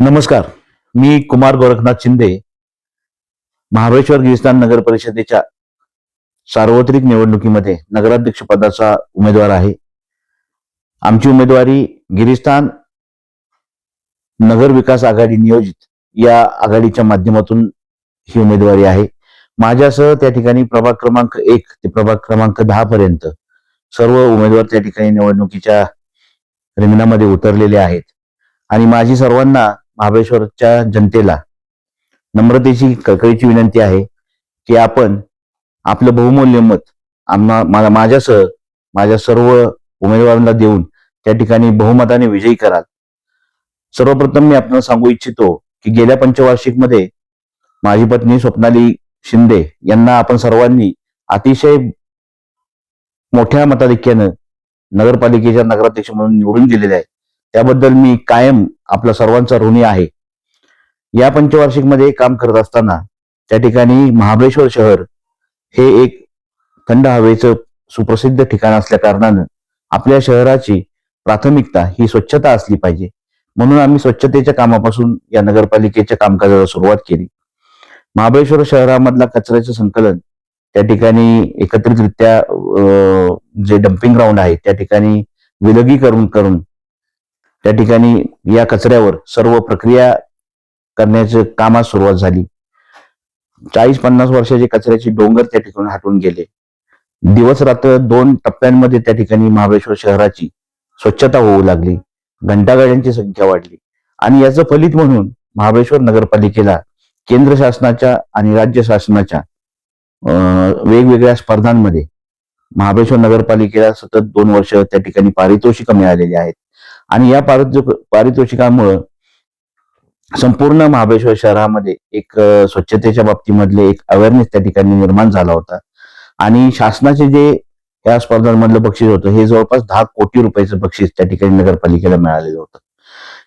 नमस्कार. मी कुमार गोरखनाथ शिंदे महाबळेश्वर गिरिस्थान नगर परिषदेच्या सार्वत्रिक निवडणुकीमध्ये नगराध्यक्ष पदाचा उमेदवार आहे. आमची उमेदवारी गिरिस्थान नगर विकास आघाडी नियोजित या आघाडीच्या माध्यमातून ही उमेदवारी आहे. माझ्यासह त्या ठिकाणी प्रभाग क्रमांक एक ते प्रभाग क्रमांक दहा पर्यंत सर्व उमेदवार त्या ठिकाणी निवडणुकीच्या रिंगणामध्ये उतरलेले आहेत. आणि माझी सर्वांना महाबळेश्वरच्या जनतेला नम्रतेची कळकळीची विनंती आहे की आपण आपलं बहुमूल्य मत आम्हा माझ्यासह माझ्या सर्व उमेदवारांना देऊन त्या ठिकाणी बहुमताने विजयी कराल. सर्वप्रथम मी आपल्याला सांगू इच्छितो की गेल्या पंचवार्षिकमध्ये माझी पत्नी स्वप्नाली शिंदे यांना आपण सर्वांनी अतिशय मोठ्या मताधिक्यानं नगरपालिकेच्या नगराध्यक्ष म्हणून निवडून दिलेले आहे. त्याबद्दल मी कायम आपला सर्वांचा ऋणी आहे. या पंचवार्षिकमध्ये काम करत असताना त्या ठिकाणी महाबळेश्वर शहर हे एक थंड हवेचं सुप्रसिद्ध ठिकाण असल्या कारणानं आपल्या शहराची प्राथमिकता ही स्वच्छता असली पाहिजे. म्हणून आम्ही स्वच्छतेच्या कामापासून या नगरपालिकेच्या कामकाजाला सुरुवात केली. महाबळेश्वर शहरामधला कचऱ्याचं संकलन त्या ठिकाणी एकत्रितरित्या अं, जे डम्पिंग ग्राउंड आहे त्या ठिकाणी विलगीकरण करून त्या ठिकाणी या कचऱ्यावर सर्व प्रक्रिया करण्याचे कामास सुरुवात झाली. चाळीस पन्नास वर्षाचे कचऱ्याचे डोंगर त्या ठिकाणी हटून गेले. दिवस रात्र दोन टप्प्यांमध्ये त्या ठिकाणी महाबळेश्वर शहराची स्वच्छता होऊ लागली. घंटागाड्यांची संख्या वाढली. आणि याचं फलित म्हणून महाबळेश्वर नगरपालिकेला केंद्र शासनाच्या आणि राज्य शासनाच्या अं, वेगवेगळ्या स्पर्धांमध्ये महाबळेश्वर नगरपालिकेला सतत दोन वर्ष त्या ठिकाणी पारितोषिक मिळालेली आहेत. आणि या पारितोषिक पारितोषिकामुळं संपूर्ण महाबळेश्वर शहरामध्ये एक स्वच्छतेच्या बाबतीमधले एक अवेअरनेस त्या ठिकाणी निर्माण झाला होता. आणि शासनाचे जे या स्पर्धांमधलं बक्षीस होतं हे जवळपास दहा कोटी रुपयाचं बक्षीस त्या ठिकाणी नगरपालिकेला मिळालेलं होतं.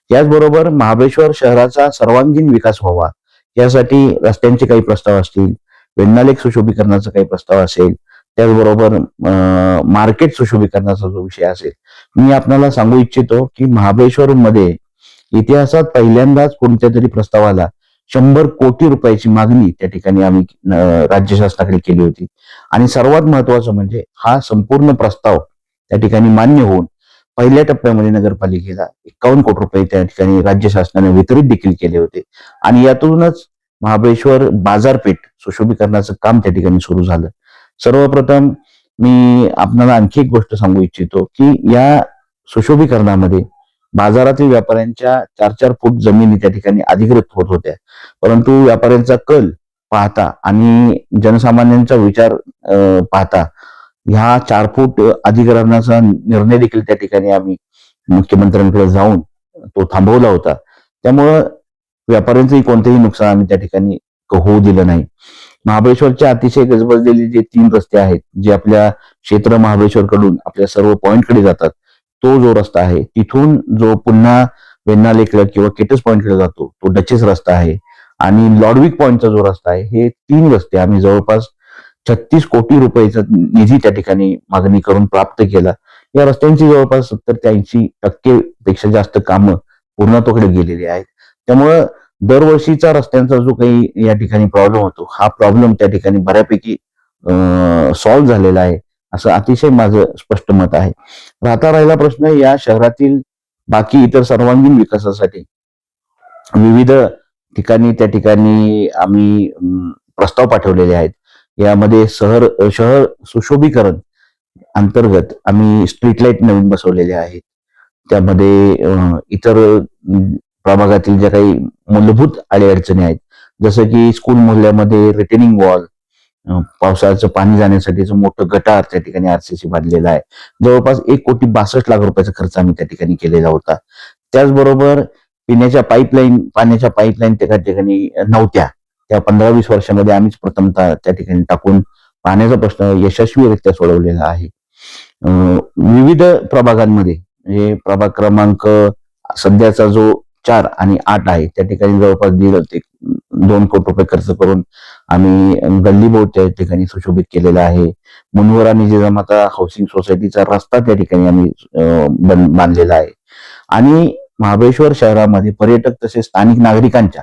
त्याचबरोबर महाबळेश्वर शहराचा सर्वांगीण विकास व्हावा यासाठी रस्त्यांचे काही प्रस्ताव असतील वेण्णालेख सुशोभीकरणाचा काही प्रस्ताव असेल त्याचबरोबर मार्केट सुशोभीकरणाचा जो विषय असेल मी आपल्याला सांगू इच्छितो की महाबळेश्वर मध्ये इतिहासात पहिल्यांदाच कोणत्या तरी प्रस्तावाला शंभर कोटी रुपयाची मागणी त्या ठिकाणी आम्ही राज्य शासनाकडे केली होती. आणि सर्वात महत्वाचं म्हणजे हा संपूर्ण प्रस्ताव त्या ठिकाणी मान्य होऊन पहिल्या टप्प्यामध्ये नगरपालिकेला एकावन्न कोटी रुपये त्या ठिकाणी राज्य शासनाने वितरित देखील केले होते. आणि यातूनच महाबळेश्वर बाजारपेठ सुशोभीकरणाचं काम त्या ठिकाणी सुरू झालं. सर्वप्रथम मी आपल्याला आणखी एक गोष्ट सांगू इच्छितो की या सुशोभीकरणामध्ये बाजारातील व्यापाऱ्यांच्या चार चार फूट जमिनी त्या ठिकाणी अधिकृत होत होत्या. परंतु व्यापाऱ्यांचा कल पाहता आणि जनसामान्यांचा विचार पाहता ह्या चार फूट अधिकरणाचा निर्णय देखील त्या ठिकाणी आम्ही मुख्यमंत्र्यांकडे जाऊन तो थांबवला होता. त्यामुळं व्यापाऱ्यांचंही कोणतेही नुकसान आम्ही त्या ठिकाणी होऊ दिलं नाही. महाबळेश्वरच्या अतिशय गजबजलेले जे तीन रस्ते आहेत जे आपल्या क्षेत्र महाबळेश्वर कडून आपल्या सर्व पॉईंटकडे जातात तो जो रस्ता आहे तिथून जो पुन्हा वेण्णालेकडे किंवा केटस पॉईंटकडे जातो तो डचेस रस्ता आहे. आणि लॉडविक पॉईंटचा जो रस्ता आहे हे तीन रस्ते आम्ही जवळपास छत्तीस कोटी रुपयाचा निधी त्या ठिकाणी मागणी करून प्राप्त केला. या रस्त्यांची जवळपास सत्तर ते ऐंशी टक्के पेक्षा जास्त कामं पूर्णत्वाकडे गेलेली आहेत. त्यामुळं दरवर्षीचा रस्त्यांचा जो काही या ठिकाणी प्रॉब्लेम होतो हा प्रॉब्लेम त्या ठिकाणी बऱ्यापैकी सॉल्व्ह झालेला आहे असं अतिशय माझं स्पष्ट मत आहे. राहता राहिला प्रश्न या शहरातील बाकी इतर सर्वांगीण विकासासाठी विविध ठिकाणी त्या ठिकाणी आम्ही प्रस्ताव पाठवलेले आहेत. यामध्ये शहर शहर सुशोभीकरण अंतर्गत आम्ही स्ट्रीट लाइट नवीन बसवलेले आहेत. त्यामध्ये इतर प्रभागातील ज्या काही मूलभूत अडीअडचणी आहेत जसं की स्कूल मोहल्ल्यामध्ये रिटेनिंग वॉल पावसाचं पाणी जाण्यासाठीचं मोठं गटार त्या ठिकाणी आरसीसी बांधलेलं आहे. जवळपास एक कोटी बासष्ट लाख रुपयाचा खर्च आम्ही त्या ठिकाणी केलेला होता. त्याचबरोबर पिण्याच्या पाईपलाईन पाण्याच्या पाईपलाईन त्या ठिकाणी नव्हत्या. त्या पंधरा वीस वर्षामध्ये आम्हीच प्रथमतः त्या ठिकाणी टाकून पाण्याचा प्रश्न यशस्वीरित्या सोडवलेला आहे. विविध प्रभागांमध्ये म्हणजे प्रभाग क्रमांक सध्याचा जो चार आणि आठ आहे. त्या ठिकाणी जवळपास दीड ते दोन कोटी रुपये खर्च करून आम्ही गल्ली बोट त्या ठिकाणी सुशोभित केलेला आहे. मुनवरा निजामाता हाऊसिंग सोसायटीचा रस्ता त्या ठिकाणी आम्ही बन- बांधलेला आहे. आणि महाबळेश्वर शहरामध्ये पर्यटक तसेच स्थानिक नागरिकांच्या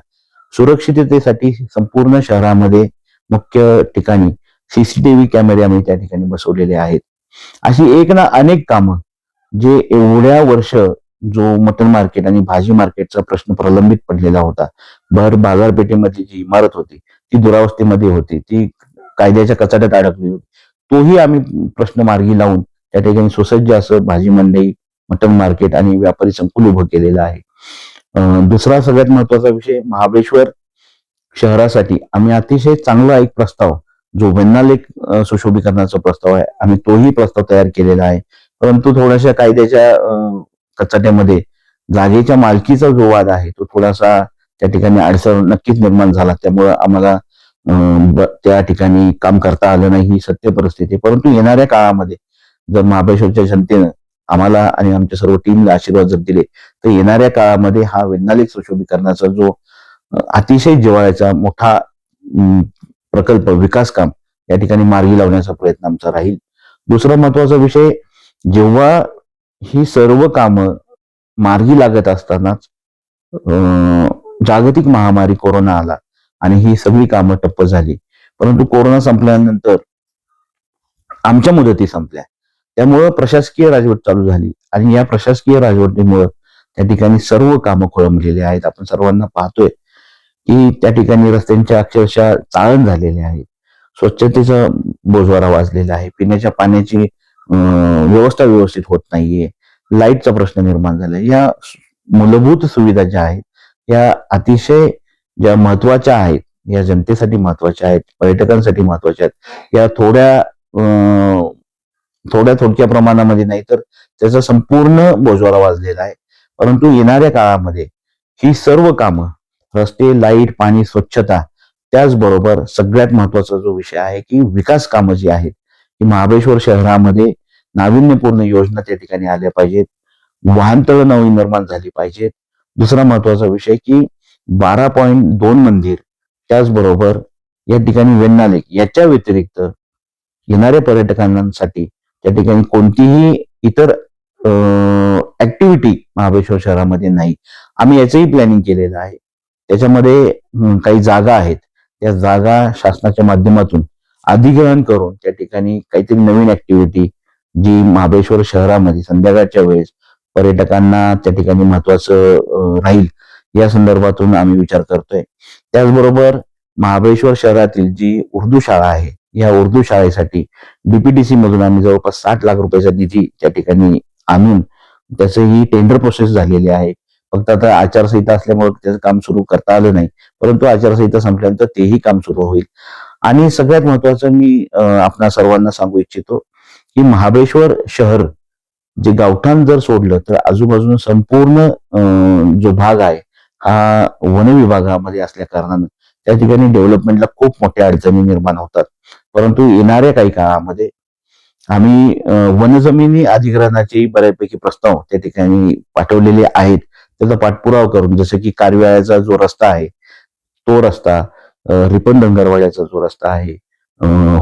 सुरक्षिततेसाठी संपूर्ण शहरामध्ये मुख्य ठिकाणी सीसीटीव्ही कॅमेरे आम्ही त्या ठिकाणी बसवलेले आहेत. अशी एक ना अनेक कामं जे एवढ्या वर्ष जो मटन मार्केट आणि भाजी मार्केटचा प्रश्न प्रलंबित पडलेला होता. भर बाजारपेठेमध्ये जी इमारत होती ती दुरावस्थेमध्ये होती. ती कायद्याच्या कचाट्यात अडकली होती. तोही आम्ही प्रश्न मार्गी लावून त्या ठिकाणी सुसज्ज असं भाजी मंडई मटन मार्केट आणि व्यापारी संकुल उभं केलेलं आहे. दुसरा सगळ्यात महत्त्वाचा विषय महाबळेश्वर शहरासाठी. आम्ही अतिशय चांगला एक प्रस्ताव जो वेन्नालेख सुशोभीकरणाचा प्रस्ताव आहे आम्ही तोही प्रस्ताव तयार केलेला आहे. परंतु थोड्याशा कायद्याच्या कचाट्यामध्ये जागेच्या मालकीचा जो वाद आहे तो थोडासा त्या ठिकाणी अडसर नक्कीच निर्माण झाला. त्यामुळं आम्हाला ब- त्या ठिकाणी काम करता आलं नाही ही सत्य परिस्थिती. परंतु येणाऱ्या काळामध्ये जर महाबळेश्वरच्या जनतेनं आम्हाला आणि आमच्या सर्व टीमला आशीर्वाद जर दिले तर येणाऱ्या काळामध्ये हा वैज्ञानिक सुशोभीकरणाचा जो अतिशय जिव्हाळ्याचा मोठा प्रकल्प विकास काम या ठिकाणी मार्गी लावण्याचा प्रयत्न आमचा राहील. दुसरा महत्त्वाचा विषय जेव्हा ही सर्व कामं मार्गी लागत असतानाच अं, जागतिक महामारी कोरोना आला आणि ही सगळी कामं टप्प झाली. परंतु कोरोना संपल्यानंतर आमच्या मुदती संपल्या. त्यामुळं प्रशासकीय राजवट चालू झाली आणि या प्रशासकीय राजवटीमुळं त्या ठिकाणी सर्व कामं खोळंबलेली आहेत. आपण सर्वांना पाहतोय की त्या ठिकाणी रस्त्यांच्या अक्षरशः चाळण झालेले आहेत स्वच्छतेचा बोजवारा वाजलेला आहे. पिण्याच्या पाण्याची व्यवस्था व्यवस्थित होत नाहीये. लाईटचा प्रश्न निर्माण झाला या मूलभूत सुविधा ज्या आहेत या अतिशय ज्या महत्त्वाच्या आहेत या जनतेसाठी महत्त्वाच्या आहेत पर्यटकांसाठी महत्त्वाच्या आहेत या थोड्या थोड्या थोडक्या प्रमाणामध्ये नाही तर त्याचा संपूर्ण बोजवारा वाजलेला आहे. परंतु येणाऱ्या काळामध्ये ही सर्व कामं रस्ते लाइट पाणी स्वच्छता त्याचबरोबर सगळ्यात महत्त्वाचा जो विषय आहे की विकास कामं जी आहेत की महाबळेश्वर शहरामध्ये नाविन्यपूर्ण योजना त्या ठिकाणी आल्या पाहिजेत. वाहनतळ नवीन निर्माण झाली पाहिजेत. दुसरा महत्त्वाचा विषय की बारा पॉईंट दोन मंदिर त्याचबरोबर या ठिकाणी वेण्णालेक याच्या व्यतिरिक्त येणाऱ्या पर्यटकांसाठी त्या ठिकाणी कोणतीही इतर ऍक्टिव्हिटी महाबळेश्वर शहरामध्ये नाही. आम्ही याचंही प्लॅनिंग केलेलं आहे. त्याच्यामध्ये काही जागा आहेत. त्या जागा शासनाच्या माध्यमातून अधिग्रहण करून त्या ठिकाणी काहीतरी नवीन ऍक्टिव्हिटी जी महाबळेश्वर शहरामध्ये संध्याकाळच्या वेळेस पर्यटकांना त्या ठिकाणी महत्वाचं राहील या संदर्भातून आम्ही विचार करतोय. त्याचबरोबर महाबळेश्वर शहरातील जी उर्दू शाळा आहे या उर्दू शाळेसाठी डीपीडीसी मधून आम्ही जवळपास साठ लाख रुपयाचा निधी त्या ठिकाणी आणून त्याचं ही टेंडर प्रोसेस झालेली आहे. फक्त आता आचारसंहिता असल्यामुळे त्याचं काम सुरू करता आलं नाही परंतु आचारसंहिता संपल्यानंतर तेही काम सुरू होईल. आणि सगळ्यात महत्वाचं मी आपणा सर्वांना सांगू इच्छितो की महाबळेश्वर शहर जे गावठाण जर सोडलं तर आजूबाजून संपूर्ण अं, जो भाग आहे हा वन विभागामध्ये असल्या कारणानं त्या ठिकाणी डेव्हलपमेंटला खूप मोठ्या अडचणी निर्माण होतात. परंतु येणाऱ्या काही काळामध्ये आम्ही वनजमिनी अधिग्रहणाचे बऱ्यापैकी प्रस्ताव त्या ठिकाणी पाठवलेले आहेत. त्याचा पाठपुरावा करून जसं की कारव्याचा जो रस्ता आहे तो रस्ता रिपन डोंगरवाड्याचा जो रस्ता आहे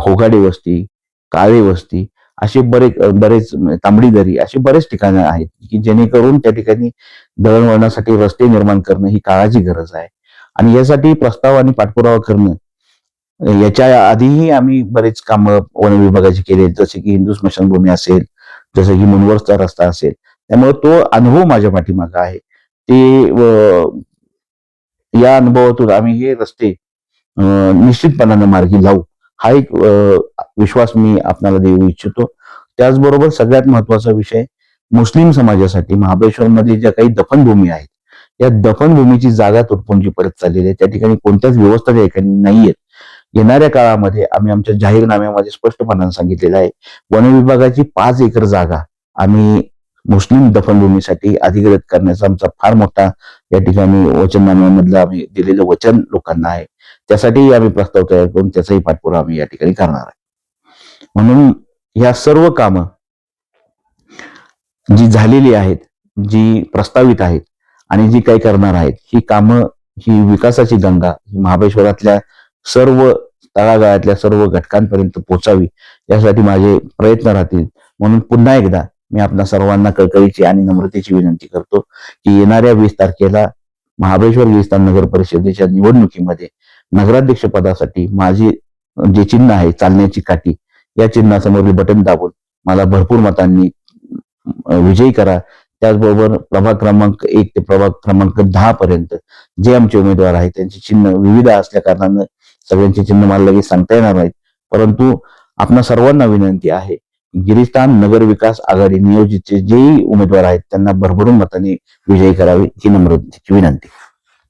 होगाडे वस्ती काळे वस्ती असे बरेच बरेच तांबडी दरी असे बरेच ठिकाणं आहेत की जेणेकरून त्या ठिकाणी दळणवळणासाठी रस्ते निर्माण करणं ही काळाची गरज आहे. आणि यासाठी प्रस्ताव आणि पाठपुरावा करणं याच्या आधीही आम्ही बरेच कामं वन विभागाची केले जसे की हिंदू स्मशानभूमी असेल जसं की मुनवरचा रस्ता असेल त्यामुळे तो अनुभव माझ्या पाठीमागं आहे. ते या अनुभवातून आम्ही हे रस्ते निश्चितपणानं मार्गी लावू. हा एक विश्वास मी आपल्याला देऊ इच्छितो. त्याचबरोबर सगळ्यात महत्त्वाचा विषय मुस्लिम समाजासाठी महाबळेश्वरमध्ये ज्या काही दफनभूमी आहेत या दफनभूमीची जागा तुटपुंजी परत चाललेली आहे. त्या ठिकाणी कोणत्याच व्यवस्था त्या ठिकाणी नाहीयेत. येणाऱ्या काळामध्ये आम्ही आमच्या जाहीरनाम्यामध्ये स्पष्टपणाने सांगितलेलं आहे वन विभागाची पाच एकर जागा आम्ही मुस्लिम दफनभूमीसाठी अधिग्रहित करण्याचा आमचा फार मोठा या ठिकाणी वचननाम्यामधलं आम्ही दिलेलं वचन लोकांना आहे. त्यासाठीही आम्ही प्रस्ताव तयार करून त्याचाही पाठपुरावा आम्ही या ठिकाणी करणार आहे. म्हणून या सर्व कामं जी झालेली आहेत जी प्रस्तावित आहेत आणि जी काही करणार आहेत ही कामं ही विकासाची गंगा ही महाबळेश्वरातल्या सर्व तळागाळातल्या सर्व घटकांपर्यंत पोहोचावी यासाठी माझे प्रयत्न राहतील. म्हणून पुन्हा एकदा मी आपल्या सर्वांना कळकळीची आणि नम्रतेची विनंती करतो की येणाऱ्या वीस तारखेला महाबळेश्वर गिरिस्थान नगर परिषदेच्या निवडणुकीमध्ये नगराध्यक्ष पदासाठी माझी जे चिन्ह आहे चालण्याची काठी या चिन्हासमोरील बटन दाबून मला भरपूर मतांनी विजयी करा. त्याचबरोबर प्रभाग क्रमांक एक ते प्रभाग क्रमांक दहा पर्यंत जे आमचे उमेदवार आहेत त्यांची चिन्ह विविध असल्या कारणानं सगळ्यांची चिन्ह मला लगेच सांगता येणार नाहीत. परंतु आपणा सर्वांना विनंती आहे गिरिस्थान नगर विकास आघाडी नियोजितचे जेही उमेदवार आहेत त्यांना भरभरून मताने विजयी करावे ही नम्रतेची विनंती.